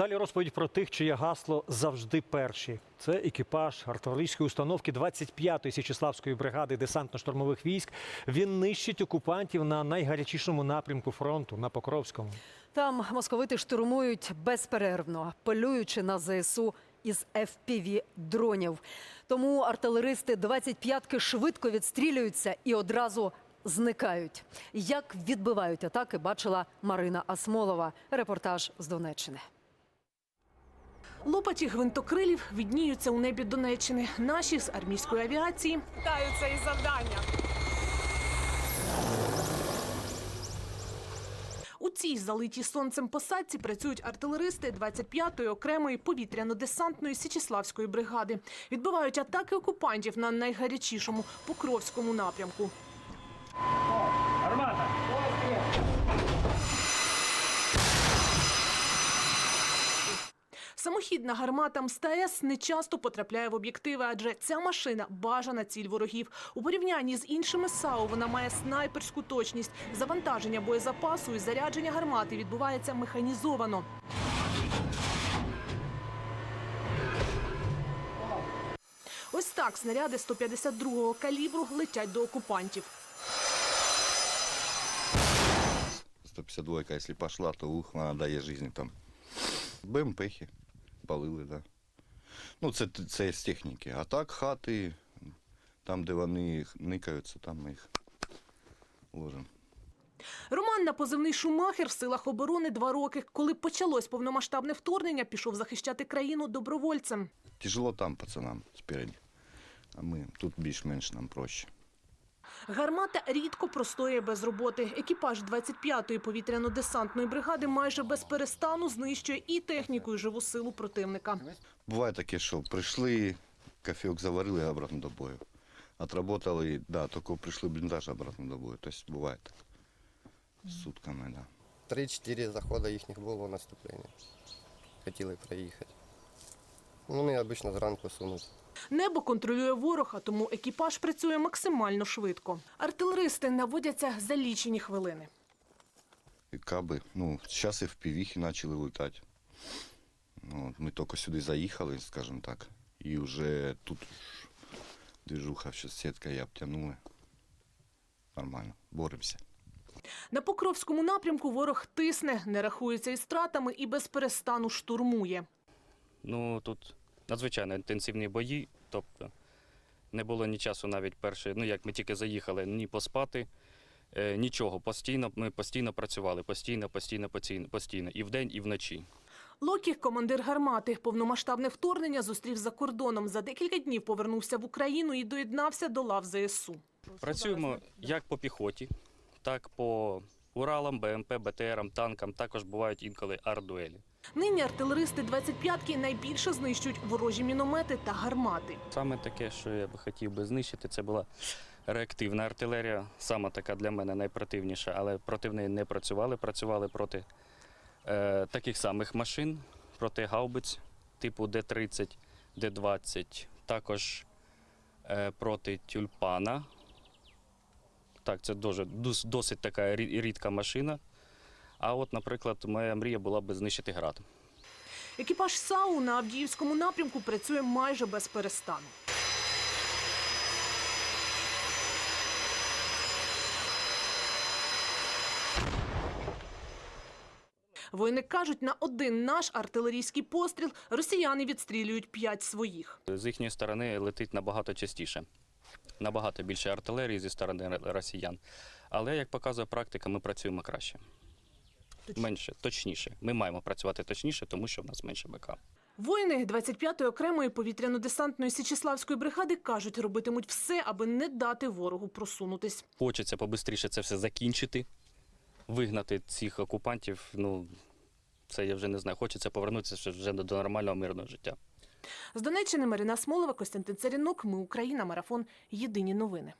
Далі розповідь про тих, чиє гасло завжди перші. Це екіпаж артилерійської установки 25-ї Січеславської бригади десантно-штурмових військ. Він нищить окупантів на найгарячішому напрямку фронту на Покровському. Там московити штурмують безперервно, полюючи на ЗСУ із fpv дронів. Тому артилеристи 25-ки швидко відстрілюються і одразу зникають. Як відбивають атаки, бачила Марина Асмолова. Репортаж з Донеччини. Лопаті гвинтокрилів відніються у небі Донеччини. Наші з армійської авіації вітаються із завдання. У цій залитій сонцем посадці працюють артилеристи 25-ї окремої повітряно-десантної Січеславської бригади. Відбивають атаки окупантів на найгарячішому Покровському напрямку. Самохідна гармата МСТС не часто потрапляє в об'єктиви, адже ця машина бажана ціль ворогів. У порівнянні з іншими САУ вона має снайперську точність. Завантаження боєзапасу і зарядження гармати відбувається механізовано. Ось так снаряди 152-го калібру летять до окупантів. 152, если пошла, то ух, вона дає життя там. БМПхи палили, да. Ну, це, це з техніки. А так хати, там, де вони никаються, там ми їх ложимо. Роман на позивний Шумахер в силах оборони два роки. Коли почалось повномасштабне вторгнення, пішов захищати країну добровольцем. Тяжело там пацанам спереді. А ми тут більш-менш нам проще. Гармата рідко простоює без роботи. Екіпаж 25-ї повітряно-десантної бригади майже без перестану знищує і техніку, і живу силу противника. Буває таке, що прийшли, кофейок заварили обратно до бою. Отработали, да, тільки прийшли бліндаж обратно до бою. Тобто буває так. Сутками, да. Три-чотири заходи їхніх було наступлення. Хотіли проїхати. Ну, Вони обично зранку сунуть. Небо контролює ворог, а тому екіпаж працює максимально швидко. Артилеристи наводяться за лічені хвилини. Каби, ну, зараз і в півіхи почали летати. Ну, ми тільки сюди заїхали, скажімо так, і вже тут движуха, що сітка і обтянули. Нормально, боремося. На Покровському напрямку ворог тисне, не рахується із стратами і без перестану штурмує. Ну тут надзвичайно інтенсивні бої, тобто не було ні часу навіть перше, ну як ми тільки заїхали, ні поспати, е, нічого. Постійно ми постійно працювали, постійно, постійно, постійно, постійно, і вдень, і вночі. Локі, командир гармати, повномасштабне вторгнення зустрів за кордоном. За декілька днів повернувся в Україну і доєднався до лав ЗСУ. Працюємо як по піхоті, так по Уралам, БМП, БТРам, танкам. Також бувають інколи ардуелі. Нині артилеристи 25-ки найбільше знищують ворожі міномети та гармати. Саме таке, що я би хотів би знищити, це була реактивна артилерія. Саме така для мене найпротивніша, але проти неї не працювали. Працювали проти е, таких самих машин, проти гаубиць типу Д-30, Д-20, також е, проти тюльпана. Так, це дуже досить така рідка машина. А от, наприклад, моя мрія була би знищити град. Екіпаж САУ на Авдіївському напрямку працює майже без перестану. Воїни кажуть, на один наш артилерійський постріл росіяни відстрілюють п'ять своїх. З їхньої сторони летить набагато частіше, набагато більше артилерії зі сторони росіян. Але як показує практика, ми працюємо краще. Менше, точніше. Ми маємо працювати точніше, тому що в нас менше БК. Воїни 25-ї окремої повітряно-десантної Січеславської бригади кажуть, робитимуть все, аби не дати ворогу просунутись. Хочеться побистріше це все закінчити, вигнати цих окупантів. Ну, це я вже не знаю. Хочеться повернутися вже до нормального мирного життя. З Донеччини Марина Смолова, Костянтин Царінок. Ми Україна. Марафон. Єдині новини.